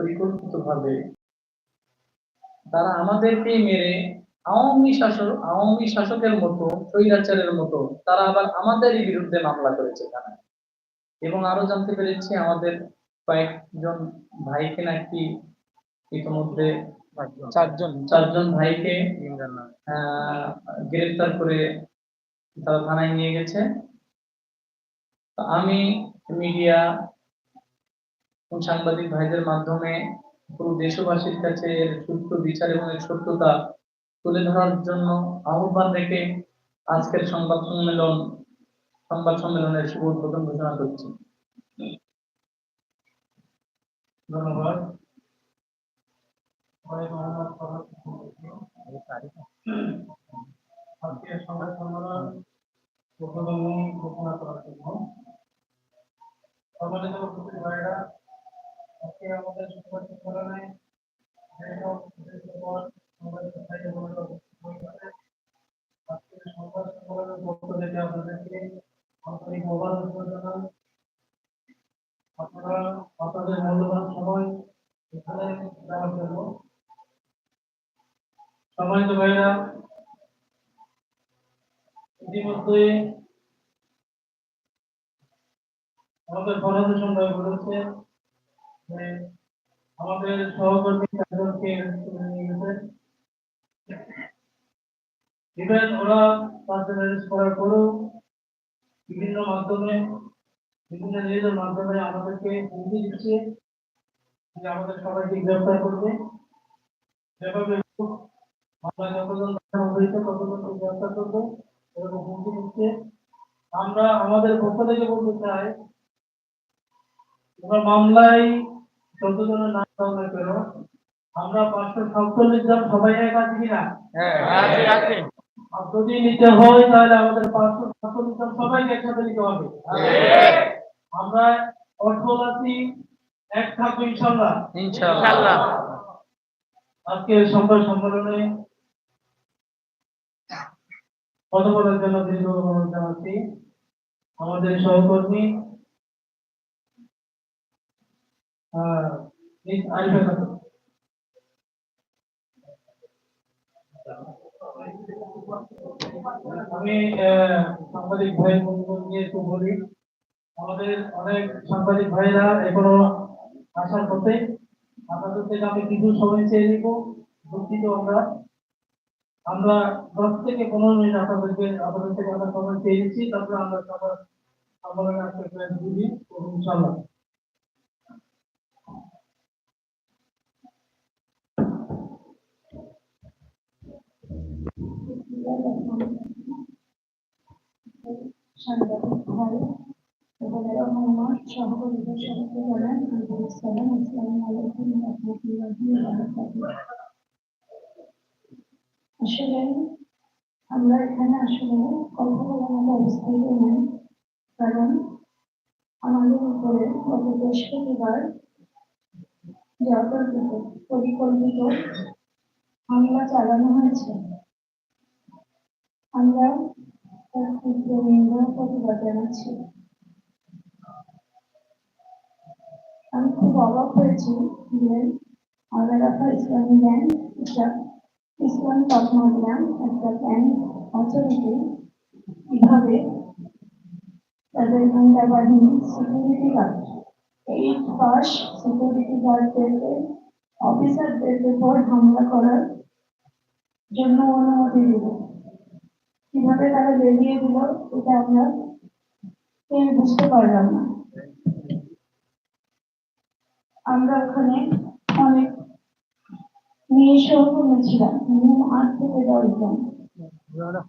পরিকল্পিতভাবে তারা আমাদেরকে মেরে আওয়ামী শাসক আওয়ামী শাসকের মতো স্বৈরাচারের মতো তারা আবার আমাদেরই বিরুদ্ধে মামলা করেছে এখানে। এবং আরও জানতে পেরেছি আমাদের কয়েকজন ভাইকে নাকি ইতিমধ্যে চারজন। চারজন ভাইকে গ্রেফতার করে তারা থানায় নিয়ে গেছে। আমি মিডিয়া সাংবাদিক ভাইদের মাধ্যমে পুরো দেশবাসীর কাছে এর সুস্থ বিচার এবং এর সত্যতা তুলে ধরার জন্য আহ্বান রেখে আজকের সংবাদ সম্মেলন, সংবাদ সম্মেলনের শুভ উদ্বোধন ঘোষণা করছি। ধন্যবাদ আমি মোহাম্মদ ফরহাদ আজকে সংবাদ সম্মেলন উদ্বোধনী ঘোষণা করার জন্য সম্মানিত উপস্থিত ভাইরা আজকে আমাদের সংবাদ সম্মেলনে যেসব বিশেষজ্ঞগণ সংবাদিত ভাই এবং বোনেরা উপস্থিত হয়েছে, আজকের সংবাদ সম্মেলনের পক্ষ থেকে আপনাদেরকে আন্তরিক মোবারকবাদ জানাই আপনারা আপনাদের মূল্যবান সময় এখানে দেওয়ার জন্য সম্মানিত ভাইরা ইতিমধ্যে আমাদের ফরাদ হোসেন ভাই বলেছে যে আমাদের সহকর্মী চারজনকে তুলে নিয়ে গেছে ইভেন ওরা তাদের করার পরেও বিভিন্ন মাধ্যমে, বিভিন্ন নিউজের মাধ্যমে আমাদেরকে হুমকি দিচ্ছে যে আমাদের সবাইকে গ্রেফতার করবে। যেভাবে মামলায় যতজন হয়েছে ততজনকে গ্রেফতার করবে, এরকম হুমকি দিচ্ছে। আমরা আমাদের পক্ষ থেকে বলতে চাই তোমরা মামলায় যতজনের নাম দাও না কেন, আমরা পাঁচশো সাতচল্লিশ জন সবাই এক আছি কিনা? হ্যাঁ আছে। আর যদি নিতে হয় তাহলে আমাদের পাঁচশো সবাইকে একসাথে নিতে হবে। আমরা কঠোর আছি এক থাকব ইনশাল্লাহ। আজকে সংবাদ সম্মেলনে কথা বলার জন্য দীর্ঘ জানাচ্ছি। আমাদের সহকর্মী আহ। আমি সাংবাদিক ভাই নিয়ে একটু বলি। আমাদের অনেক সাংবাদিক ভাইরা এখনও আসার পথে আপনাদের থেকে আমি কিছু সময় চেয়ে নিব, দুঃখিত আমরা। আমরা দশ থেকে পনেরো মিনিট আপনাদেরকে, আপনাদের থেকে আমরা সময় চেয়ে নিচ্ছি, তারপরে আমরা সবার আমাদের আজকে ক্লাস দিবি ইনশাল্লাহ আসলে আমরা এখানে আসলে কথা অবস্থায় নেই, কারণ আমাদের উপরে গত বৃহস্পতিবার যাওয়ার পরিকল্পিত হামলা চালানো হয়েছে। আমরা তার তীব্র আমি খুব অবাক হয়েছি যে রাখা ইসলামী ব্যাংক একটা ইসলাম তকমাদিয়ান একটা ব্যাংক অথরিটি কীভাবে তাদের মহিলা বাহিনী security guard eight pass security গার্ডদেরকে অফিসারদের উপর হামলা করার জন্য অনুমতি দিল। কীভাবে তারা বেরিয়ে দিল এটা আমরা বুঝতে পারলাম না। আমরা ওখানে অনেক মেয়ে সহকর্মী ছিলাম মিনিমাম আট থেকে দশ জন যারা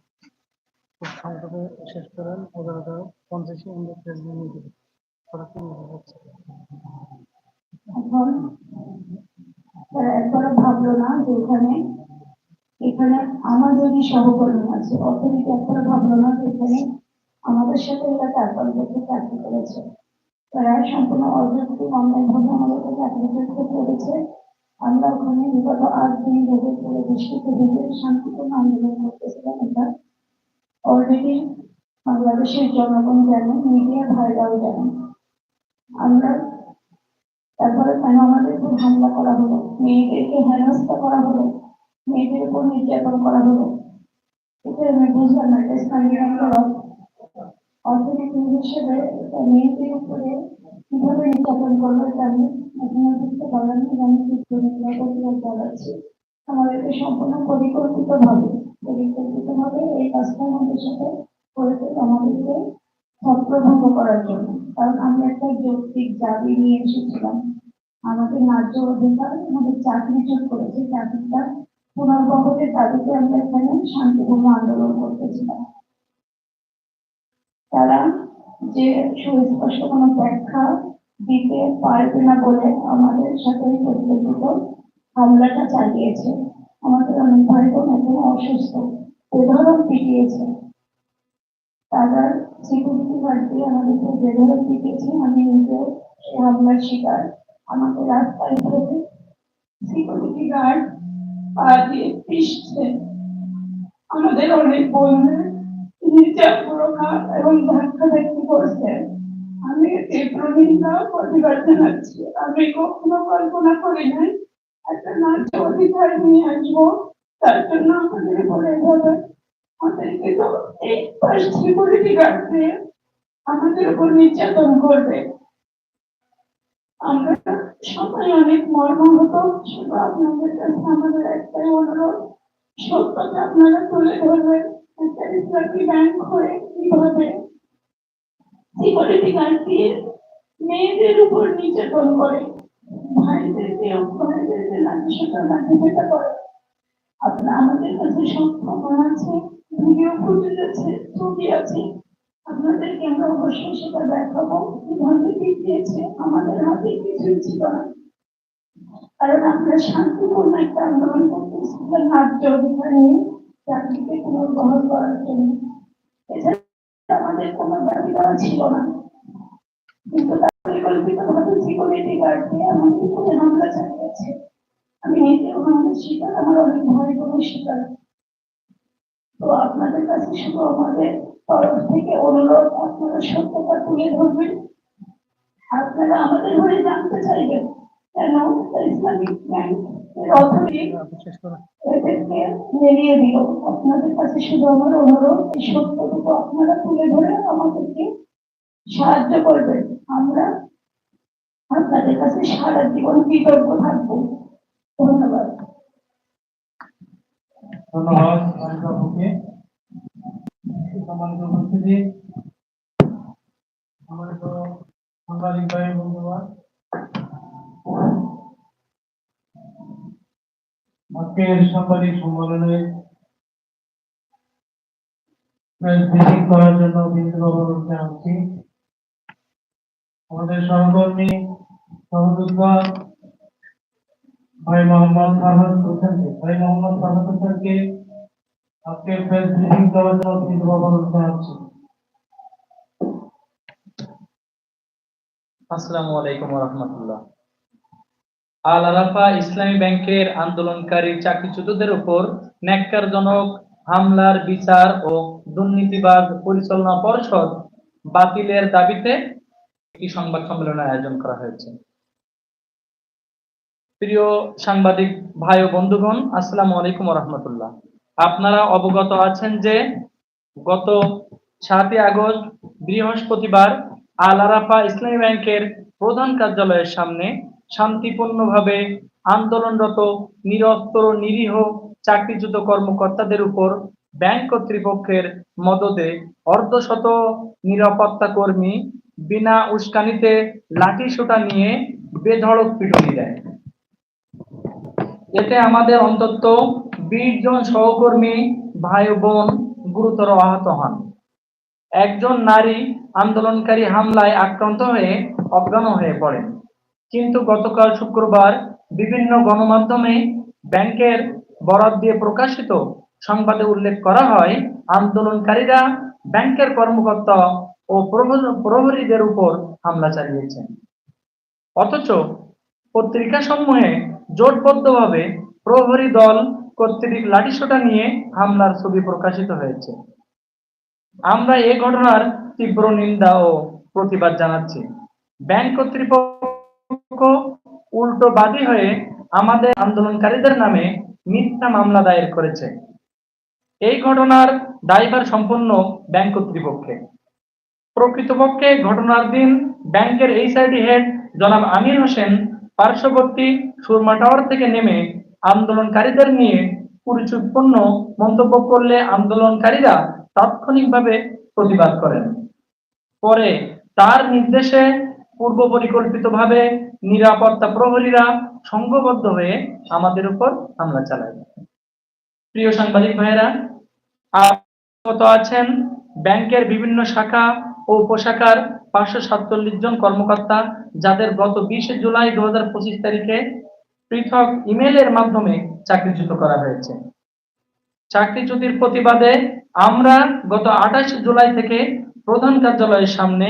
খুব সংক্ষেপে শেষ করেন ওনারা পঞ্চাশে আমাদের প্রেসিডেন্ট নিয়ে দেবে ওরা কি নিতে যাচ্ছে এখন তারা একবারও ভাবলো না যে এখানে এখানে আমার যদি সহকর্মী আছে অথরিটি একবারও ভাবলো না যে এখানে আমাদের সাথে এরা চার বছর চাকরি করেছে। তারা সম্পূর্ণ অযৌক্তিক অন্যায় ভাবে আমাদেরকে চাকরি করতে পেরেছে। আমরা ওখানে বিগত আট দিন ধরে পুরো বৃষ্টিতে ভিজে শান্তিপূর্ণ আন্দোলন করতেছিলাম। এটা অলরেডি বাংলাদেশের জনগণ জানে মিডিয়া ভাইরাও জানে। আমরা তারপরে কেন আমাদের হামলা করা হলো? মেয়েদেরকে হেনস্থা করা হলো? মেয়েদের উপর নির্যাতন করা হলো। এটা বুঝলাম না অর্থনীতি হিসেবে মেয়েদের উপরে কীভাবে নির্যাতন করল এটা আমি বুঝতে পারলাম না আমি প্রতিবাদ জানাচ্ছি। আমাদেরকে সম্পূর্ণ পরিকল্পিত ভাবে পরিকল্পিত ভাবে এই কাজটা আমাদের সাথে করেছে আমাদেরকে ছত্রভঙ্গ করার জন্য। কারণ আমরা একটা যৌক্তিক দাবি নিয়ে এসেছিলাম। আমাদের ন্যায্য অধিকার আমাদের চাকরি চুপ করেছে, চাকরিটা পুনর্বহরের দাবিতে আমরা এখানে শান্তিপূর্ণ আন্দোলন করতেছিলাম। তারা যে সুস্পষ্ট কোনো ব্যাখ্যা দিতে পারবে না বলে আমাদের সাথে পরিকল্পিত হামলাটা চালিয়েছে, আমাদের অনেক ভাই বোন এখন অসুস্থ বেধরক পিটিয়েছে। তারা সিকিউরিটি গার্ড দিয়ে আমাদেরকে বেধরক পিটিয়েছে, আমি নিজেও সেই হামলার শিকার। আমাকে রাস্তায় ধরে সিকিউরিটি গার্ড পা দিয়ে পিষছে আমাদের অনেক নিচে পুরোখান এবং ধাক্কা ধাক্কি করছে আমি তীব্র নিন্দা প্রতিবাদ জানাচ্ছি আমি কখনো কল্পনা করি নাই একটা ন্যায্য অধিকার নিয়ে আসব তার জন্য আমাদের উপরে এভাবে আমাদেরকে তো এই পাশ সিকিউরিটি গার্ড দিয়ে আমাদের উপর নির্যাতন করবে আমরা সবাই অনেক মর্মাহত। আপনাদের কাছে আমাদের একটাই অনুরোধ আপনারা একটা কীভাবে মেয়েদের উপর নির্যাতন করে করে। আপনার আমাদের কাছে সব প্রমাণ আছে ভিডিও ফুটেজ আছে, ছবি আছে। আপনাদেরকে আমরা অবশ্যই সেটা দেখাবো। দিয়েছে আমাদের হাতে, কিছুই ছিল না। কারণ আমরা শান্তিপূর্ণ একটা আন্দোলন করতেছিলাম ন্যায্য অধিকার নিয়ে চাকরিকে পুনর্বহন করার জন্য। এছাড়া আমাদের কোনো দাবি ছিল না। কিন্তু তার পরিকল্পিতভাবে সিকিউরিটি গার্ড দিয়ে আমাদের উপরে হামলা চালিয়েছে। আমি নিজেও আমাদের শিকার, আমার অনেক ভয় কোনো শিকার। তো আপনাদের কাছে শুধু আমাদের থেকে অনুরোধ আপনারা সত্যতা তুলে ধরবেন। আপনারা আমাদের হয়ে জানতে চাইবেন কেন ইসলামিক অনুরোধ, এই সত্যটুকু আপনারা তুলে ধরে আমাদেরকে সাহায্য করবেন। আমরা আপনাদের কাছে সারা জীবন কৃতজ্ঞ থাকব। ধন্যবাদ। সম্মানিত উপস্থিতি আমাদের তো সাংবাদিক ভাই বন্ধুবান আজকের সাংবাদিক সম্মেলনে ব্রিফিং করার জন্য বিন্দুবাবু আমাদের সহকর্মী ভাই মোহাম্মদ হোসেনকে ভাই মোহাম্মদ হোসেনকে আজকে প্রেস ব্রিফিং করার জন্য বিন্দুবাবু জানাচ্ছি আসসালামু আলাইকুম রহমতুল্লাহ আল আরাফা ইসলামী ব্যাংকের আন্দোলনকারী চাকরিচ্যুতদের উপর ন্যাক্কারজনক হামলার বিচার ও দুর্নীতিবাদ পরিচালনা পর্ষদ বাতিলের দাবিতে একটি সংবাদ সম্মেলনের আয়োজন করা হয়েছে। প্রিয় সাংবাদিক ভাই ও বন্ধুগণ, আসসালামু আলাইকুম রহমতুল্লাহ আপনারা অবগত আছেন যে গত সাতই আগস্ট বৃহস্পতিবার আল আরাফা ইসলামী ব্যাংকের প্রধান কার্যালয়ের সামনে শান্তিপূর্ণভাবে আন্দোলনরত, নিরস্ত্র, নিরীহ, চাকরিচ্যুত কর্মকর্তাদের উপর ব্যাংক কর্তৃপক্ষের মদদে অর্ধশত নিরাপত্তা কর্মী বিনা উস্কানিতে লাঠি সোটা নিয়ে বেধড়ক পিটুনি দেয়। এতে আমাদের অন্তত বিশ জন সহকর্মী ভাই বোন গুরুতর আহত হন। একজন নারী আন্দোলনকারী হামলায় আক্রান্ত হয়ে অজ্ঞান হয়ে পড়েন। কিন্তু গতকাল শুক্রবার বিভিন্ন গণমাধ্যমে ব্যাংকের বরাদ দিয়ে প্রকাশিত সংবাদে উল্লেখ করা হয়, আন্দোলনকারীরা ব্যাংকের কর্মকর্তা ও প্রহর- প্রহরীদের উপর হামলা চালিয়েছেন। অথচ পত্রিকা সমূহে জোটবদ্ধভাবে প্রহরী দল কর্তৃক লাঠিসোঁটা নিয়ে হামলার ছবি প্রকাশিত হয়েছে। আমরা এ ঘটনার তীব্র নিন্দা ও প্রতিবাদ জানাচ্ছি। ব্যাংক কর্তৃপক্ষ উল্টো বাদী হয়ে আমাদের আন্দোলনকারীদের নামে মিথ্যা মামলা দায়ের করেছে। এই ঘটনার দায়ভার সম্পন্ন ব্যাংক কর্তৃপক্ষে। প্রকৃতপক্ষে ঘটনার দিন ব্যাংকের এইচআইডি হেড জনাব আমির হোসেন পার্শ্ববর্তী সুরমা টাওয়ার থেকে নেমে আন্দোলনকারীদের নিয়ে কুরুচিপূর্ণ মন্তব্য করলে আন্দোলনকারীরা তাৎক্ষণিকভাবে প্রতিবাদ করেন। পরে তার নির্দেশে পূর্ব পরিকল্পিতভাবে নিরাপত্তা প্রহরীরা সংঘবদ্ধ হয়ে আমাদের উপর হামলা চালায়। প্রিয় সাংবাদিক ভাইয়েরা আছেন ব্যাংকের বিভিন্ন শাখা ও উপশাখার পাঁচশো সাতচল্লিশ জন কর্মকর্তা যাদের গত বিশে জুলাই দু হাজার পঁচিশ তারিখে পৃথক ইমেলের মাধ্যমে চাকরিচ্যুত করা হয়েছে। চাকরিচ্যুতির প্রতিবাদে আমরা গত আঠাশ জুলাই থেকে প্রধান কার্যালয়ের সামনে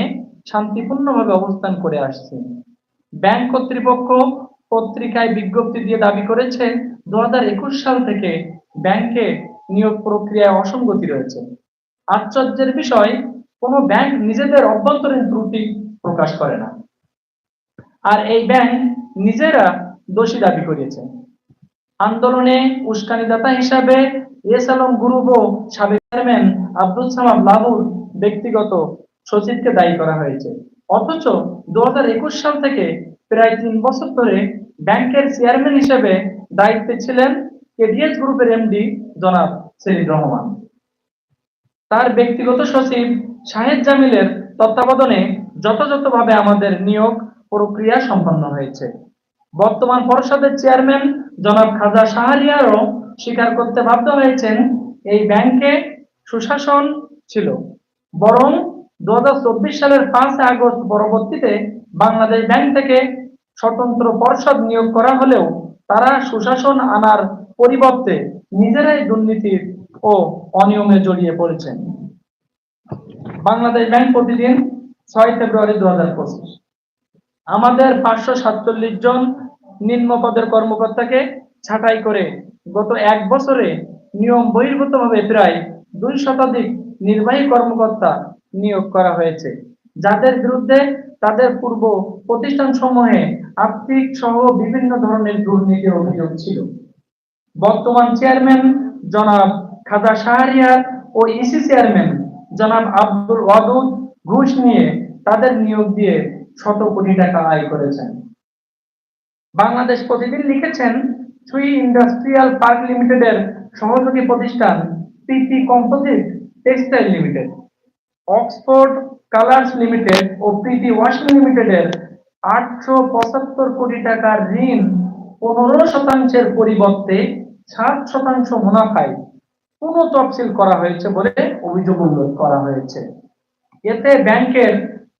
শান্তিপূর্ণভাবে অবস্থান করে আসছি। ব্যাংক কর্তৃপক্ষ পত্রিকায় বিজ্ঞপ্তি দিয়ে দাবি করেছে দু হাজার একুশ সাল থেকে ব্যাংকে নিয়োগ প্রক্রিয়ায় অসঙ্গতি রয়েছে। আশ্চর্যের বিষয় কোনো ব্যাংক নিজেদের অভ্যন্তরীণ ত্রুটি প্রকাশ করে না। আর এই ব্যাংক নিজেরা দোষী দাবি করিয়েছে। আন্দোলনে উস্কানিদাতা হিসাবে এস আলম গ্রুপ ও সাবেক চেয়ারম্যান আব্দুল সামাদ লাবুর ব্যক্তিগত সচিবকে দায়ী করা হয়েছে। অথচ দু হাজার একুশ সাল থেকে প্রায় তিন বছর ধরে ব্যাংকের চেয়ারম্যান হিসেবে দায়িত্বে ছিলেন কেডিএস গ্রুপের এমডি জনাব সেলিম রহমান। তার ব্যক্তিগত সচিব শাহেদ জামিলের তত্ত্বাবধানে যথাযথভাবে আমাদের নিয়োগ প্রক্রিয়া সম্পন্ন হয়েছে। বর্তমান পরিষদের চেয়ারম্যান জনাব খাজা শাহরিয়ারও স্বীকার করতে বাধ্য হয়েছেন, এই ব্যাংকে সুশাসন ছিল। বরং দু হাজার চব্বিশ সালের পাঁচ আগস্ট পরবর্তীতে বাংলাদেশ ব্যাংক থেকে স্বতন্ত্র পর্ষদ নিয়োগ করা হলেও তারা সুশাসন আনার পরিবর্তে নিজেরাই দুর্নীতির ও অনিয়মে জড়িয়ে পড়েছেন। বাংলাদেশ ব্যাংক প্রতিদিন ছয় ফেব্রুয়ারি দু হাজার পঁচিশ। আমাদের পাঁচশো সাতচল্লিশ জন নিম্ন পদের কর্মকর্তাকে ছাঁটাই করে গত এক বছরে নিয়ম বহির্ভূতভাবে প্রায় দুই শতাধিক নির্বাহী কর্মকর্তা নিয়োগ করা হয়েছে। যাদের বিরুদ্ধে তাদের পূর্ব প্রতিষ্ঠান সমূহে আর্থিক সহ বিভিন্ন ধরনের দুর্নীতির অভিযোগ ছিল। বর্তমান চেয়ারম্যান জনাব খাজা শাহরিয়ার ও ইসি চেয়ারম্যান জনাব আব্দুল ওয়াদুদ ঘুষ নিয়ে তাদের নিয়োগ দিয়ে শত কোটি টাকা আয় করেছেন। বাংলাদেশ প্রতিদিন লিখেছেন, সুই ইন্ডাস্ট্রিয়াল পার্ক লিমিটেডের সহযোগী প্রতিষ্ঠান PP composite textile limited Oxford colours limited ও প্রীতি ওয়াশিং লিমিটেডের আটশো পঁচাত্তর কোটি টাকার ঋণ পনেরো শতাংশের পরিবর্তে সাত শতাংশ মুনাফায় পুনঃ তফসিল করা হয়েছে বলে অভিযোগ উল্লেখ করা হয়েছে। এতে ব্যাংকের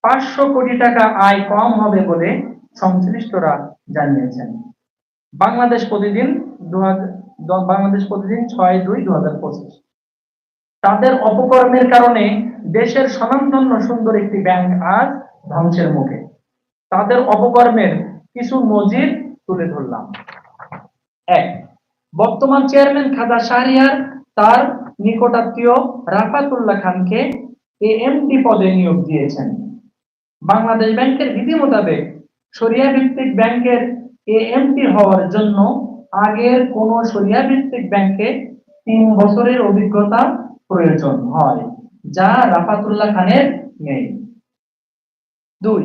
পাঁচশো কোটি টাকা আয় কম হবে বলে সংশ্লিষ্টরা জানিয়েছেন। বাংলাদেশ প্রতিদিন দু, বাংলাদেশ প্রতিদিন ছয় দুই দু হাজার পঁচিশ। তাদের অপকর্মের কারণে দেশের স্বনামধন্য সুন্দর একটি ব্যাংক আজ ধ্বংসের মুখে। তাদের অপকর্মের কিছু নজির তুলে ধরলাম। এক, বর্তমান চেয়ারম্যান খাজা শাহরিয়ার তার নিকটাত্মীয় রাফাতুল্লাহ খানকে এএমডি পদে নিয়োগ দিয়েছেন। বাংলাদেশ ব্যাংকের বিধি মোতাবেক সরিয়া ভিত্তিক ব্যাংকের এএমডি হওয়ার জন্য আগের কোন সরিয়া ভিত্তিক ব্যাংকে তিন বছরের অভিজ্ঞতা প্রয়োজন হয়, যা রাফাতুল্লাহ খানের নেই। দুই,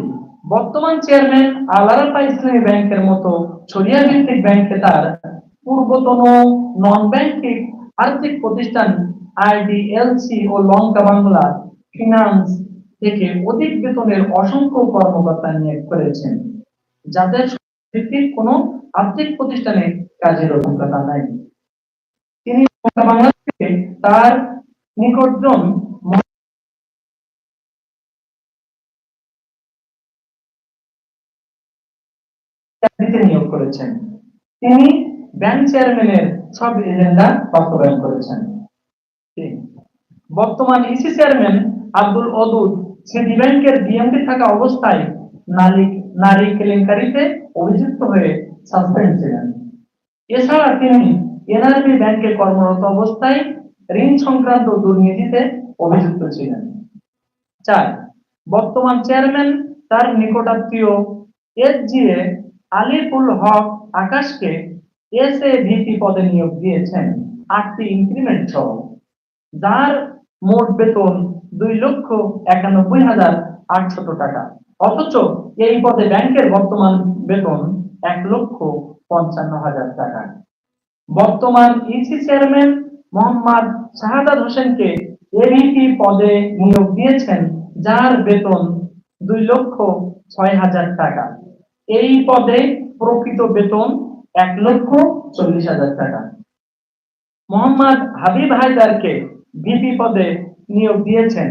বর্তমান চেয়ারম্যান আলারাপা ইসলামী ব্যাংকের মতো সরিয়া ভিত্তিক ব্যাংকে তার পূর্বতন নন ব্যাংকিং আর্থিক প্রতিষ্ঠান আইডিএলসি ও লঙ্কা বাংলা ফিনান্স থেকে অধিক বেতনের অসংখ্য কর্মকর্তা নিয়োগ করেছেন, যাদের ভিত্তিক কোনো আর্থিক প্রতিষ্ঠানে কাজের অভিজ্ঞতা নাই। তিনি তার নিকটজন নিয়োগ করেছেন। তিনি ব্যাংক চেয়ারম্যানের সব এজেন্ডা বাস্তবায়ন করেছেন। বর্তমান EC chairman Abdul Wadud city ব্যাংকের ডিএমডি থাকা অবস্থায় নারী নারী কেলেঙ্কারিতে অভিযুক্ত হয়ে সাসপেন্ড ছিলেন। এছাড়া তিনি এনআরবি ব্যাংকে কর্মরত অবস্থায় ঋণ সংক্রান্ত দুর্নীতিতে অভিযুক্ত ছিলেন। চার। বর্তমান চেয়ারম্যান তার নিকটাত্মীয় এসজিএ আলিফুল হক আকাশকে এস এ ভিপি পদে নিয়োগ দিয়েছেন আটটি ইনক্রিমেন্ট সহ, যার মোট বেতন দুই লক্ষ একানব্বই হাজার আটশত টাকা। অথচ এই পদে ব্যাংকের বর্তমান বেতন এক লক্ষ পঞ্চান্ন হাজার টাকা। বর্তমান ইসি চেয়ারম্যান মোহাম্মদ শাহাদাত হোসেনকে এভিপি পদে নিয়োগ দিয়েছেন, যার বেতন দুই লক্ষ ছয় হাজার টাকা। এই পদে প্রকৃত বেতন এক লক্ষ চল্লিশ হাজার টাকা। মোহাম্মদ হাবিব হায়দারকে ভিপি পদে নিয়োগ দিয়েছেন,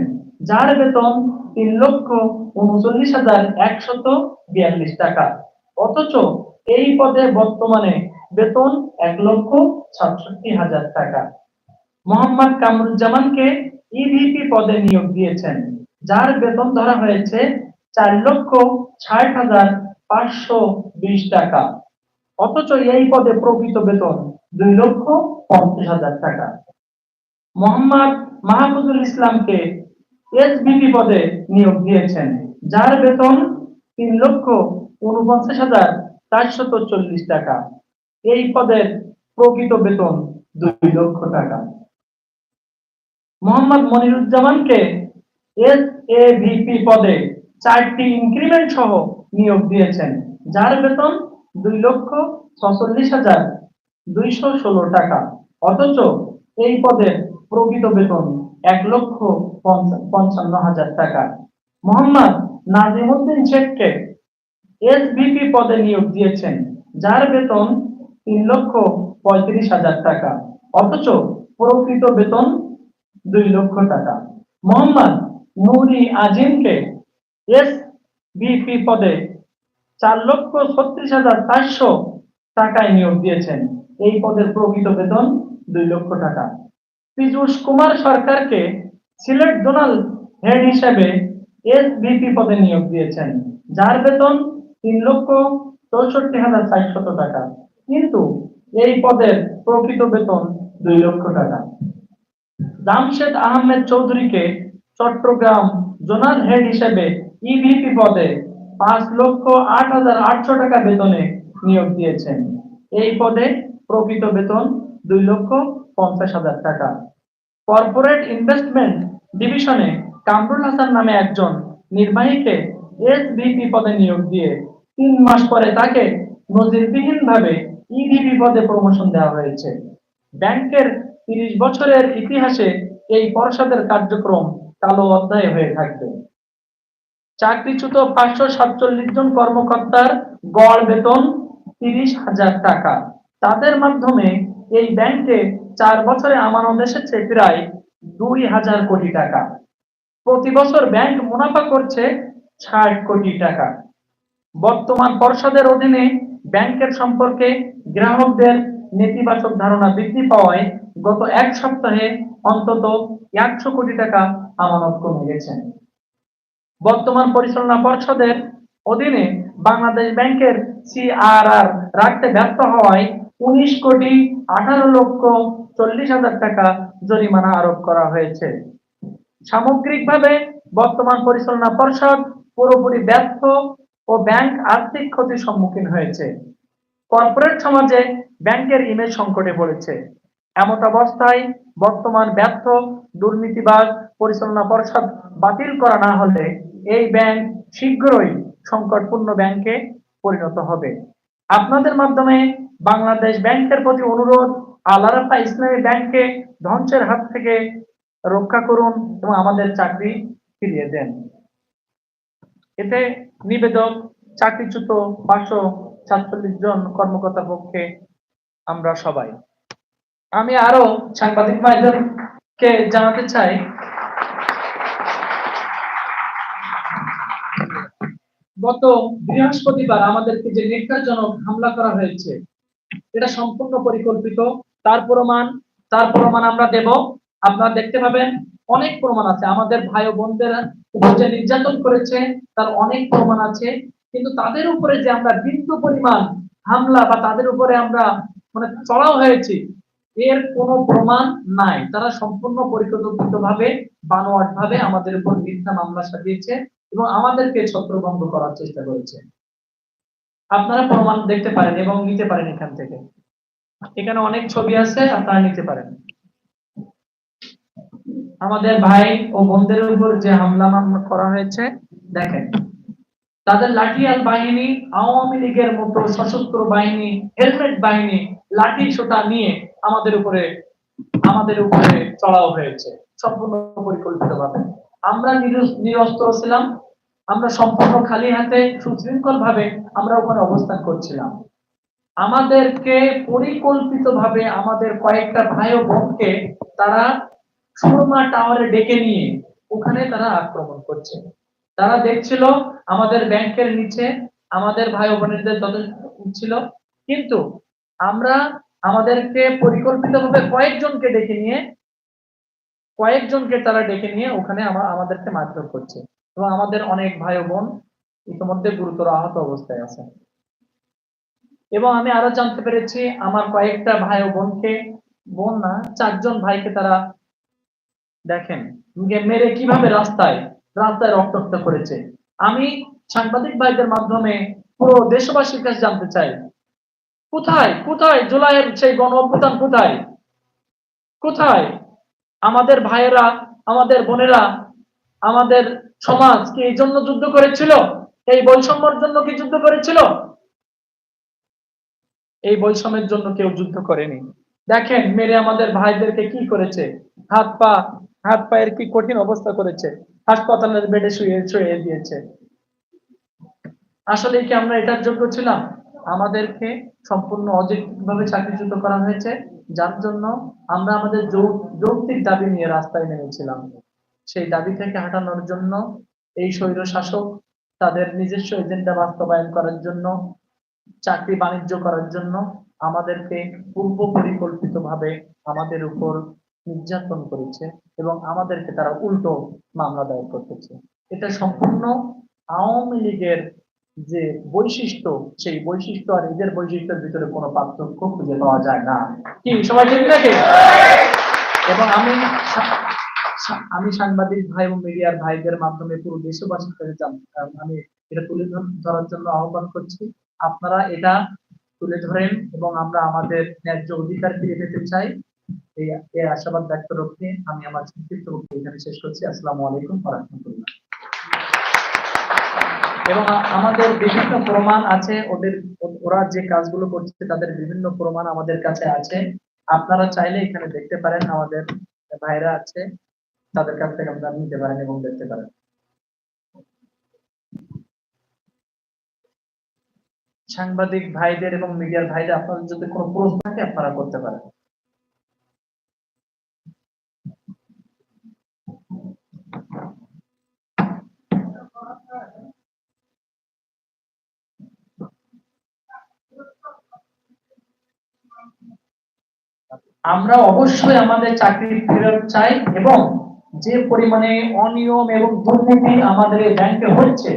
যার বেতন তিন লক্ষ উনচল্লিশ হাজার একশত বিয়াল্লিশ টাকা। অথচ এই পদে বর্তমানে বেতন এক লক্ষ সাতষট্টি হাজার টাকা। মোহাম্মদ কামরুজ্জামানকে ইভিপি পদে নিয়োগ দিয়েছেন, যার বেতন ধরা হয়েছে চার লক্ষ ষাট হাজার পাঁচশো বিশ টাকা। অথচ এই পদে প্রকৃত বেতন দুই লক্ষ পঞ্চাশ হাজার টাকা। মোহাম্মদ মাহমুদুল ইসলামকে এসবিপি পদে নিয়োগ দিয়েছেন, যার বেতন তিন লক্ষ উনপঞ্চাশ হাজার চারশত চল্লিশ টাকা। এই পদের প্রকৃত বেতন দুই লক্ষ টাকা। মোহাম্মদ মনিরুজ্জামানকে এস এ ভিপি পদে চারটি ইনক্রিমেন্ট সহ নিয়োগ দিয়েছেন, যার বেতন দুই লক্ষ ছচল্লিশ হাজার দুইশো ষোলো টাকা। অথচ এই পদের প্রকৃত বেতন এক লক্ষ পঞ্চান্ন হাজার টাকা। মোহাম্মদ নাজিমুদ্দিন শেখকে এসবিপি পদে নিয়োগ দিয়েছেন, যার বেতন তিন লক্ষ পঁয়ত্রিশ হাজার টাকা। অথচ প্রকৃত বেতন দুই লক্ষ টাকা। মোহাম্মদ নুরি আজিমকে এস বিপি পদে চার লক্ষ ছত্রিশ হাজার চারশো টাকায় নিয়োগ দিয়েছেন। এই পদের প্রকৃত বেতন দুই লক্ষ টাকা। পীযূষ কুমার সরকারকে সিলেট জোনাল হেড হিসেবে এস বিপি পদে নিয়োগ দিয়েছেন। যার বেতন তিন লক্ষ চৌষট্টি হাজার চারশত টাকা। কিন্তু এই পদের প্রকৃত বেতন দুই লক্ষ টাকা। জামশেদ আহমেদ চৌধুরীকে চট্টগ্রাম জোনাল হেড হিসেবে ইভিপি পদে পাঁচ লক্ষ আট হাজার আটশো টাকা বেতনে নিয়োগ দিয়েছেন। এই পদে প্রকৃত বেতন দুই লক্ষ পঞ্চাশ হাজার টাকা। কর্পোরেট ইনভেস্টমেন্ট ডিভিশনে কামরুল হাসান নামে একজন নির্বাহীকে এসবিপি পদে নিয়োগ দিয়ে তিন মাস পরে তাকে নজিরবিহীন ভাবে ইভিপি পদে প্রমোশন দেওয়া হয়েছে। ব্যাংকের তিরিশ বছরের ইতিহাসে এই পর্ষদের কার্যক্রম কালো অধ্যায় হয়ে থাকবে। চাকরিচ্যুত পাঁচশো সাতচল্লিশ জন কর্মকর্তার গড় বেতন তিরিশ হাজার টাকা। তাদের মাধ্যমে এই ব্যাংকে চার বছরে আমানত এসেছে প্রায় দুই হাজার কোটি টাকা। প্রতি বছর ব্যাংক মুনাফা করছে ষাট কোটি টাকা। বর্তমান পর্ষদের অধীনে ব্যাংকের সম্পর্কে গ্রাহকদের নেতিবাচক ধারণা বৃদ্ধি পাওয়ায় গত এক সপ্তাহে অন্তত একশো কোটি টাকা আমানত কমে গেছে। বর্তমান পরিচালনা পর্ষদের অধীনে বাংলাদেশ ব্যাংকের সিআরআর রাখতে ব্যর্থ হওয়ায় উনিশ কোটি আঠারো লক্ষ চল্লিশ হাজার টাকা জরিমানা আরোপ করা হয়েছে। সামগ্রিকভাবে বর্তমান পরিচালনা পর্ষদ পুরোপুরি ব্যর্থ ও ব্যাংক আর্থিক ক্ষতির সম্মুখীন হয়েছে। কর্পোরেট সমাজে ব্যাংকের ইমেজ সংকটে পড়েছে। এমত অবস্থায় বর্তমান ব্যর্থ দুর্নীতিবাদ পরিচালনা পর্ষদ বাতিল করা না হলে এই ব্যাংক শীঘ্রই সংকটপূর্ণ ব্যাংকে পরিণত হবে। আপনাদের মাধ্যমে বাংলাদেশ ব্যাংকের প্রতি অনুরোধ, আলারাফা ইসলামী ব্যাংককে ধ্বংসের হাত থেকে রক্ষা করুন এবং আমাদের চাকরি ফিরিয়ে দেন। এতে নিবেদক, চাকরিচ্যুত পাঁচশো সাতচল্লিশ জন কর্মকর্তার পক্ষে আমরা সবাই। আমি আরও সাংবাদিক ভাইদেরকে জানাতে চাই গত বৃহস্পতিবার আমাদেরকে যে নির্যাতজনক হামলা করা হয়েছে, এটা সম্পূর্ণ পরিকল্পিত। তার প্রমাণ তার প্রমাণ আমরা দেব। আপনারা দেখতে পাবেন, অনেক প্রমাণ আছে। আমাদের ভাই ও বোনদের যে নির্যাতন করেছে, তার অনেক প্রমাণ আছে। কিন্তু তাদের উপরে যে আমরা বিন্দু পরিমাণ হামলা বা তাদের উপরে আমরা মানে চড়াও হয়েছি, এর কোনো প্রমাণ নাই। তারা সম্পূর্ণ পরিকল্পিত ভাবে বানোয়াট ভাবে আমাদের উপর মিথ্যা মামলা সাজিয়েছে। এবং আমাদেরকে ছত্রভঙ্গ করার চেষ্টা করেছে। আপনারা প্রমাণ দেখতে পারেন এবং নিতে পারেন এখান থেকে। এখানে অনেক ছবি আছে, আপনারা নিতে পারেন। আমাদের ভাই ও বোনদের উপর যে হামলা মামলা করা হয়েছে, দেখেন। তাদের লাঠিয়াল বাহিনী, আওয়ামী লীগের মতো সশস্ত্র বাহিনী, হেলমেট বাহিনী, লাঠি সোটা নিয়ে আমাদের উপরে আমাদের উপরে চড়াও হয়েছে। সম্পূর্ণ পরিকল্পিত ভাবে আমরা নিরস- নিরস্ত্র ছিলাম, আমরা সম্পূর্ণ খালি হাতে সুশৃঙ্খল ভাবে আমরা ওখানে অবস্থান করছিলাম। আমাদেরকে পরিকল্পিত ভাবে আমাদের কয়েকটা ভাই ও বোনকে তারা সুরমা টাওয়ারে ডেকে নিয়ে ওখানে তারা আক্রমণ করছে। তারা দেখছিল আমাদের ব্যাংকের নিচে আমাদের ভাই বোনেদের ছিল, কিন্তু আমরা আমাদেরকে পরিকল্পিতভাবে কয়েকজনকে ডেকে নিয়ে কয়েকজনকে তারা ডেকে নিয়ে ওখানে আমা- আমাদেরকে মারধর করছে। এবং আমাদের অনেক ভাই বোন ইতিমধ্যে গুরুতর আহত অবস্থায় আছে। এবং আমি আরও জানতে পেরেছি, আমার কয়েকটা ভাই ও বোনকে, বোন না, চারজন ভাইকে তারা দেখেন মেরে কীভাবে রাস্তায় রাস্তায় রক্তাক্ত করেছে। আমি সাংবাদিক ভাইদের মাধ্যমে পুরো দেশবাসীর কাছে জানতে চাই, কোথায় কোথায় জুলাইয়ের সেই গণ অভ্যুত্থান কোথায়? কোথায়? আমাদের ভাইয়েরা, আমাদের বোনেরা, আমাদের সমাজ কি এই জন্য যুদ্ধ করেছিল? এই বৈষম্যের জন্য কি যুদ্ধ করেছিল? এই বৈষম্যের জন্য কেউ যুদ্ধ করেনি। দেখেন, মেরে আমাদের ভাইদেরকে কি করেছে? হাত পা, হাত পায়ের কি কঠিন অবস্থা করেছে? হাসপাতালের বেডে শুয়ে শুয়ে দিয়েছে। আসলে কি আমরা এটার যোগ্য ছিলাম? আমাদেরকে সম্পূর্ণ অযৌক্তিকভাবে চাকরিচ্যুত করা হয়েছে, যার জন্য আমরা আমাদের যৌক্তিক দাবি নিয়ে রাস্তায় নেমেছিলাম। সেই দাবি থেকে হাঁটানোর জন্য এই স্বৈর শাসক তাদের নিজস্ব এজেন্ডা বাস্তবায়ন করার জন্য, চাকরি বাণিজ্য করার জন্য আমাদেরকে পূর্ব পরিকল্পিত ভাবে আমাদের উপর নির্যাতন করেছে এবং আমাদেরকে তারা উল্টো মামলা দায়ের করতেছে। এটা সম্পূর্ণ আওয়ামী লীগের যে বৈশিষ্ট্য, সেই বৈশিষ্ট্য আর এদের বৈশিষ্ট্যের ভিতরে কোনো পার্থক্য খুঁজে পাওয়া যায় না। কি, সবাই ঠিক নাকি? এবং আমি আমি সাংবাদিক ভাই এবং মিডিয়ার ভাইদের মাধ্যমে পুরো দেশবাসীর কাছে আমি এটা তুলে ধরার জন্য আহ্বান করছি। আপনারা এটা তুলে ধরেন এবং আমরা আমাদের ন্যায্য অধিকার ফিরে পেতে চাই। এই আশাবাদ ব্যক্ত রেখে আমি আমার সংক্ষিপ্ত এখানে শেষ করছি। আসসালামু আলাইকুম রাহমাতুল্লাহ। এবং আমাদের বিভিন্ন প্রমাণ আছে, ওদের, ওরা যে কাজগুলো করছে, তাদের বিভিন্ন প্রমাণ আমাদের কাছে আছে। আপনারা চাইলে এখানে দেখতে পারেন, আমাদের ভাইরা আছে, তাদের কাছ থেকে আপনারা নিতে পারেন এবং দেখতে পারেন। সাংবাদিক ভাইদের এবং মিডিয়ার ভাইদের, আপনাদের যদি কোনো প্রশ্ন থাকে, আপনারা করতে পারেন। আমরা অবশ্যই আমাদের চাকরি ফেরত চাই এবং যে পরিমাণে অনিয়ম এবং দুর্নীতি আমাদের এই ব্যাংকে হচ্ছে,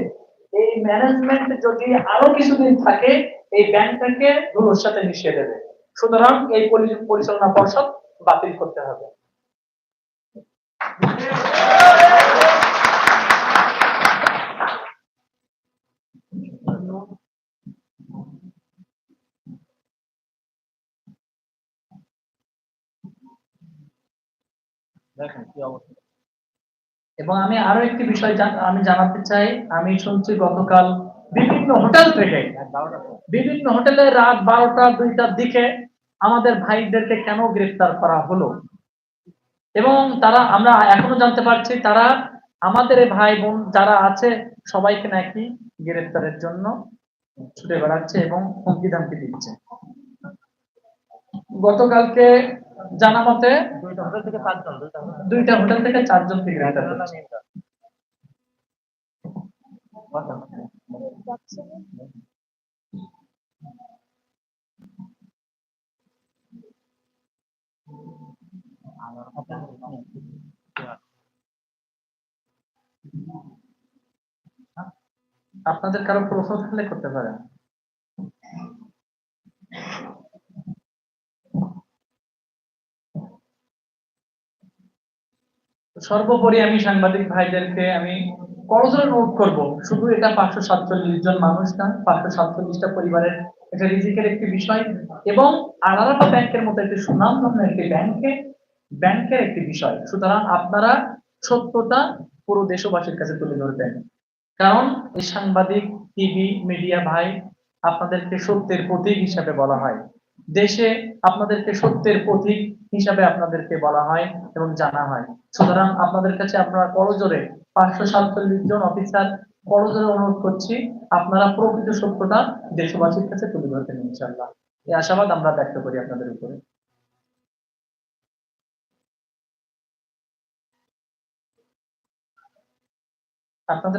এই ম্যানেজমেন্ট যদি আরও কিছুদিন থাকে, এই ব্যাংকটাকে ধুলোর সাথে মিশিয়ে দেবে। সুতরাং এই পরিচালনা পর্ষদ বাতিল করতে হবে। দেখেন কি অবস্থা। এবং আমি আরও একটি বিষয় আমি জানাতে চাই, আমি শুনছি গতকাল বিভিন্ন হোটেল থেকে, বিভিন্ন হোটেলে রাত বারোটা, দুইটার দিকে আমাদের ভাইদেরকে কেন গ্রেফতার করা হলো? এবং তারা, আমরা এখনও জানতে পারছি তারা আমাদের ভাই বোন যারা আছে, সবাইকে নাকি গ্রেফতারের জন্য ছুটে বেড়াচ্ছে এবং হুমকি ধামকি দিচ্ছে। গতকালকে জানা মতে দুইটা হোটেল থেকে চারজন দুইটা হোটেল থেকে চারজনকে গ্রেফতার করেছে আপনাদের কারও প্রশ্ন থাকলে করতে পারেন। সর্বোপরি আমি সাংবাদিক ভাইদেরকে আমি করজোরে নোট করব, শুধু এটা পাঁচশো সাতচল্লিশ জন মানুষ না, পাঁচশো সাতচল্লিশটা পরিবারের এটা রিজিকের একটি বিষয় এবং আলাদা ব্যাংকের মতো একটি সুনাম ধন্য একটি ব্যাংকে, ব্যাংকের একটি বিষয়। সুতরাং আপনারা সত্যটা পুরো দেশবাসীর কাছে তুলে ধরবেন। কারণ এই সাংবাদিক, টিভি, মিডিয়া ভাই আপনাদেরকে সত্যের প্রতীক হিসাবে বলা হয়। দেশে আপনাদেরকে সত্যের প্রতীক হিসাবে আপনাদেরকে বলা হয় এবং জানা হয়। সুতরাং আপনাদের কাছে আপনারা করজোরে পাঁচশো সাতচল্লিশ জন অফিসার করজোরে অনুরোধ করছি, আপনারা প্রকৃত সত্যটা দেশবাসীর কাছে তুলে ধরবেন ইনশাল্লাহ এই আশাবাদ আমরা ব্যক্ত করি আপনাদের উপরে। আপনাদের